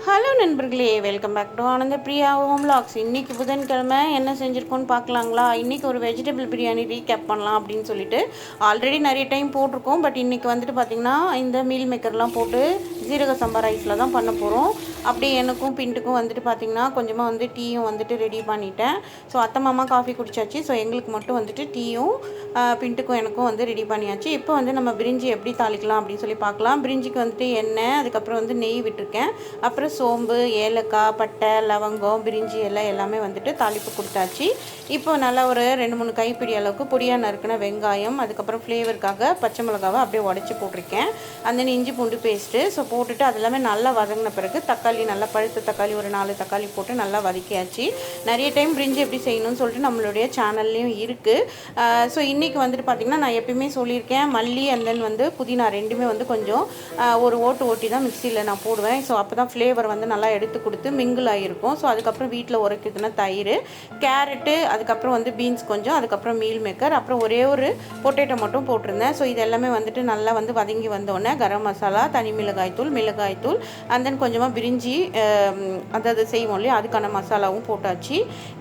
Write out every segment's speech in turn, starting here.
Hello நண்பர்களே. Welcome back to Ananda Priya home lakhs இன்றைக்கி புதன்கிழமை என்ன செஞ்சுருக்கோன்னு பார்க்கலாங்களா? இன்றைக்கி ஒரு வெஜிடபிள் பிரியாணி ரீகேப் பண்ணலாம் அப்படின்னு சொல்லிட்டு ஆல்ரெடி நிறைய டைம் போட்டிருக்கோம். பட் இன்றைக்கி வந்துட்டு பார்த்திங்கன்னா இந்த மீல் மேக்கர்லாம் போட்டு ஜீரக சம்பா ரைஸில் தான் பண்ண போகிறோம் அப்படியே எனக்கும் பின்ட்டுக்கும் வந்துட்டு பார்த்திங்கன்னா கொஞ்சமாக வந்து டீயும் வந்துட்டு ரெடி பண்ணிட்டேன். ஸோ அத்தை மாமா காஃபி குடிச்சாச்சு. ஸோ எங்களுக்கு மட்டும் வந்துட்டு டீயும் பின்ட்டுக்கும் எனக்கும் வந்து ரெடி பண்ணியாச்சு. இப்போ வந்து நம்ம பிரிஞ்சி எப்படி தாளிக்கலாம் அப்படின்னு சொல்லி பார்க்கலாம். பிரிஞ்சிக்கு வந்துட்டு எண்ணெய் அதுக்கப்புறம் வந்து நெய் விட்டுருக்கேன். அப்புறம் சோம்பு ஏலக்காய் பட்டை லவங்கம் பிரிஞ்சி எல்லாம் எல்லாமே வந்துட்டு தாளிப்பு கொடுத்தாச்சு. இப்போ நல்லா ஒரு ரெண்டு மூணு கைப்பிடி அளவுக்கு பொடியாக நறுக்கின வெங்காயம் அதுக்கப்புறம் ஃப்ளேவருக்காக பச்சை மிளகாவை அப்படியே உடச்சி போட்டிருக்கேன். அந்த இஞ்சி பூண்டு பேஸ்ட்டு ஸோ போட்டுட்டு அது எல்லாமே நல்லா வதங்கின பிறகு தக்காளி நல்லா பழுத்த தக்காளி ஒரு நாலு தக்காளி போட்டு நல்லா வதக்கியாச்சு. நிறைய டைம் பிரிஞ்சு எப்படி செய்யணும்னு சொல்லிட்டு நம்மளுடைய சேனல்லையும் இருக்குது ஸோ இன்றைக்கி வந்துட்டு பார்த்திங்கன்னா நான் எப்பயுமே சொல்லியிருக்கேன் மல்லி அண்ட் தென் வந்து புதினா ரெண்டுமே வந்து கொஞ்சம் ஒரு ஓட்டு ஓட்டி தான் மிக்சியில் நான் போடுவேன். ஸோ அப்போ தான் ஃப்ளேவர் வந்து நல்லா எடுத்து கொடுத்து மிங்கிள் ஆகிருக்கும் ஸோ அதுக்கப்புறம் வீட்டில் உரைக்குதுன்னா தயிர் கேரட்டு அதுக்கப்புறம் வந்து பீன்ஸ் கொஞ்சம் அதுக்கப்புறம் மீல் மேக்கர் அப்புறம் ஒரே ஒரு பொட்டேட்டோ மட்டும் போட்டிருந்தேன். ஸோ இது எல்லாமே வந்துட்டு நல்லா வந்து வதங்கி வந்தோடனே கரம் மசாலா தனி மிளகாய் தூள் மிளகாய் தூள் அண்ட் தென் கொஞ்சமாக பிரிஞ்சி அதாவது செய்வோம் இல்லையா? அதுக்கான மசாலாவும் போட்டாச்சு.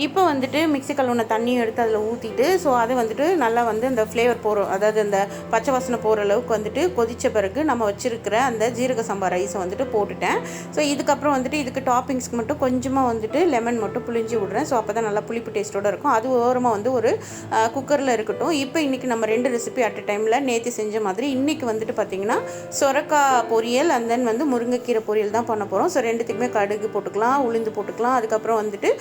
இப்போ வந்துட்டு மிக்சி கழுவுன தண்ணியும் எடுத்து அதில் ஊற்றிட்டு ஸோ அதை வந்துட்டு நல்லா வந்து அந்த ஃப்ளேவர் போகிற அதாவது அந்த பச்சை வாசனை போகிற அளவுக்கு வந்துட்டு கொதித்த பிறகு நம்ம வச்சுருக்கிற அந்த ஜீரக சம்பா ரைஸை வந்துட்டு போட்டுட்டேன். ஸோ இதுக்கப்புறம் வந்துட்டு இதுக்கு டாப்பிங்ஸ்க்கு மட்டும் கொஞ்சமாக வந்துட்டு லெமன் மட்டும் புளிஞ்சி விட்றேன். ஸோ அப்போ தான் நல்லா புளிப்பு டேஸ்ட்டோடு இருக்கும். அது ஓரமாக வந்து ஒரு குக்கரில் இருக்கட்டும். இப்போ இன்றைக்கி நம்ம ரெண்டு ரெசிபி அட் அ டைமில் நேற்று செஞ்ச மாதிரி இன்றைக்கி வந்துட்டு பார்த்திங்கன்னா சொரக்காய் பொரியல் அண்ட் தென் வந்து முருங்கைக்கீரை பொரியல் தான் பண்ண போகிறோம் ஸோ ரெண்டுத்துக்குமே கடுகு போட்டுக்கலாம் உளுந்து போட்டுக்கலாம். அதுக்கப்புறம் வந்துட்டு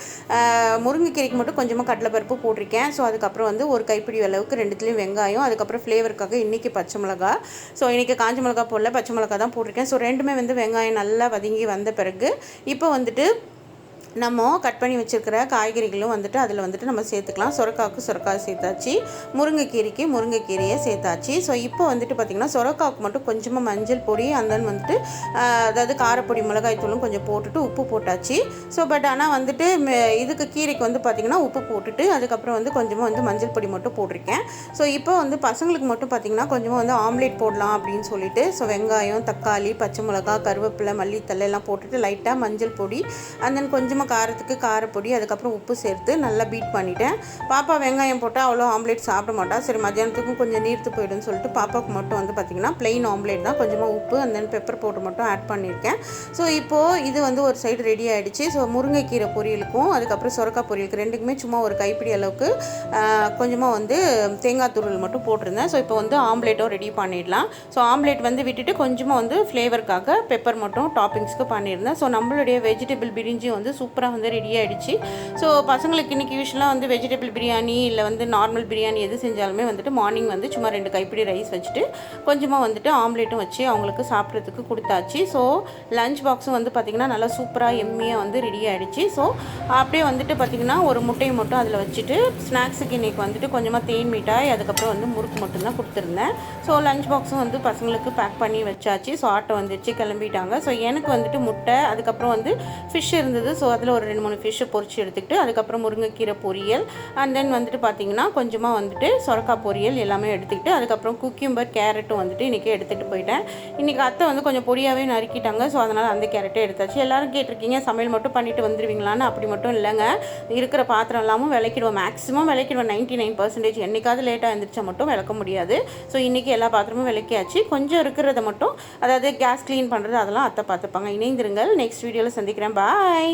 முருங்கைக்கீரைக்கு மட்டும் கொஞ்சமாக கடலைப்பருப்பு போட்டிருக்கேன். ஸோ அதுக்கப்புறம் வந்து ஒரு கைப்பிடி அளவுக்கு ரெண்டுத்துலேயும் வெங்காயம் அதுக்கப்புறம் ஃப்ளேவருக்காக இன்றைக்கி பச்சை மிளகா ஸோ இன்றைக்கி காஞ்ச மிளகா போடல பச்சை மிளகா தான் போட்டிருக்கேன். ஸோ ரெண்டுமே வந்து வெங்காயம் நல்லா வதங்கி வந்த பிறகு இப்போ வந்துட்டு நம்ம கட் பண்ணி வச்சுருக்கிற காய்கறிகளும் வந்துட்டு அதில் வந்துட்டு நம்ம சேர்த்துக்கலாம். சுரக்காவுக்கு சுரக்காய் சேர்த்தாச்சு. முருங்கைக்கீரைக்கு முருங்கைக்கீரையை சேர்த்தாச்சு. ஸோ இப்போ வந்துட்டு பார்த்திங்கன்னா சுரக்காவுக்கு மட்டும் கொஞ்சமாக மஞ்சள் பொடி அந்த வந்துட்டு அதாவது காரப்பொடி மிளகாய் தூளும் கொஞ்சம் போட்டுட்டு உப்பு போட்டாச்சு. ஸோ பட் ஆனால் வந்துட்டு இதுக்கு கீரைக்கு வந்து பார்த்திங்கன்னா உப்பு போட்டுட்டு அதுக்கப்புறம் வந்து கொஞ்சமாக வந்து மஞ்சள் பொடி மட்டும் போட்டிருக்கேன். ஸோ இப்போ வந்து பசங்களுக்கு மட்டும் பார்த்திங்கன்னா கொஞ்சமாக வந்து ஆம்லேட் போடலாம் அப்படின்னு சொல்லிட்டு ஸோ வெங்காயம் தக்காளி பச்சை மிளகா கருவேப்பிலை மல்லித்தலை எல்லாம் போட்டுட்டு லைட்டாக மஞ்சள் பொடி அந்த கொஞ்சமாக கொஞ்சமாக காரத்துக்கு காரப்பொடி அதுக்கப்புறம் உப்பு சேர்த்து நல்லா பீட் பண்ணிவிட்டேன் பாப்பா வெங்காயம் போட்டால் அவ்வளோ ஆம்லேட் சாப்பிட மாட்டா. சரி மத்தியானத்துக்கும் கொஞ்சம் நீர்த்து போயிடும்னு சொல்லிட்டு பாப்பாவுக்கு மட்டும் வந்து பார்த்திங்கன்னா ப்ளெயின் ஆம்லேட் தான். கொஞ்சமாக உப்பு அந்த தென் பெப்பர் போட்டு மட்டும் ஆட் பண்ணியிருக்கேன். ஸோ இப்போது இது வந்து ஒரு சைடு ரெடி ஆகிடுச்சு ஸோ முருங்கைக்கீரை பொரியலுக்கும் அதுக்கப்புறம் சுரக்காய் பொரியலுக்கு ரெண்டுக்குமே சும்மா ஒரு கைப்பிடி அளவுக்கு கொஞ்சமாக வந்து தேங்காய் துருள் மட்டும் போட்டிருந்தேன். ஸோ இப்போ வந்து ஆம்லேட்டும் ரெடி பண்ணிடலாம். ஸோ ஆம்லேட் வந்து விட்டுட்டு கொஞ்சமாக வந்து ஃப்ளேவருக்காக பெப்பர் மட்டும் டாப்பிங்ஸ்க்கு பண்ணியிருந்தேன். ஸோ நம்மளுடைய வெஜிடபிள் பிரிஞ்சி வந்து சூப்பர் சூப்பராக வந்து ரெடி ஆகிடுச்சு ஸோ பசங்களுக்கு இன்றைக்கி யூஸ்வலாக வந்து வெஜிடபிள் பிரியாணி இல்லை வந்து நார்மல் பிரியாணி எது செஞ்சாலுமே வந்துட்டு மார்னிங் வந்து சும்மா ரெண்டு கைப்பிடி ரைஸ் வச்சுட்டு கொஞ்சமாக வந்துட்டு ஆம்லேட்டும் வச்சு அவங்களுக்கு சாப்பிட்றதுக்கு கொடுத்தாச்சு. ஸோ லஞ்ச் பாக்ஸும் வந்து பார்த்திங்கன்னா நல்லா சூப்பராக எம்மியாக வந்து ரெடி ஆகிடுச்சு ஸோ அப்படியே வந்துட்டு பார்த்திங்கன்னா ஒரு முட்டையை மட்டும் அதில் வச்சுட்டு ஸ்நாக்ஸுக்கு இன்றைக்கி வந்துட்டு கொஞ்சமாக தேன் மிட்டாய் அதுக்கப்புறம் வந்து முறுக்கு மட்டும்தான் கொடுத்துருந்தேன். ஸோ லஞ்ச் பாக்ஸும் வந்து பசங்களுக்கு பேக் பண்ணி வச்சாச்சு. ஸோ ஆட்டோ வந்துச்சு கிளம்பிட்டாங்க. ஸோ எனக்கு வந்துட்டு முட்டை அதுக்கப்புறம் வந்து ஃபிஷ் இருந்தது. ஸோ அதில் ஒரு ரெண்டு மூணு ஃபிஷ்ஷை பொறிச்சு எடுத்துக்கிட்டு அதுக்கப்புறம் முருங்கைக்கீரை பொரியல் அண்ட் தென் வந்துட்டு பார்த்தீங்கன்னா கொஞ்சமாக வந்துட்டு சொரக்காய் பொரியல் எல்லாமே எடுத்துக்கிட்டு அதுக்கப்புறம் குக்கியூம்பர் கேரட்டும் வந்துட்டு இன்றைக்கி எடுத்துகிட்டு போயிட்டேன். இன்றைக்கி அத்தை வந்து கொஞ்சம் பொடியாகவே நறுக்கிட்டாங்க ஸோ அதனால் அந்த கேரட்டே எடுத்தாச்சு. எல்லோரும் கேட்டிருக்கீங்க சமையல் மட்டும் பண்ணிட்டு வந்துடுவீங்களான்னு அப்படி மட்டும் இல்லைங்க. இருக்கிற பாத்திரம் இல்லாமல் விளக்கிடுவோம். மேக்ஸிமம் விளக்கிடுவோம். நைன்ட்டி நைன் பர்சன்டேஜ் என்றைக்காவது லேட்டாக எழுந்திரிச்சா மட்டும் விளக்க முடியாது. ஸோ இன்றைக்கி எல்லா பாத்திரமும் விளக்கியாச்சு. கொஞ்சம் இருக்கிறத மட்டும் அதாவது கேஸ் க்ளீன் பண்ணுறது அதெல்லாம் அத்தை பார்த்துப்பாங்க இணைந்திருங்கள். நெக்ஸ்ட் வீடியோவில் சந்திக்கிறேன். பாய்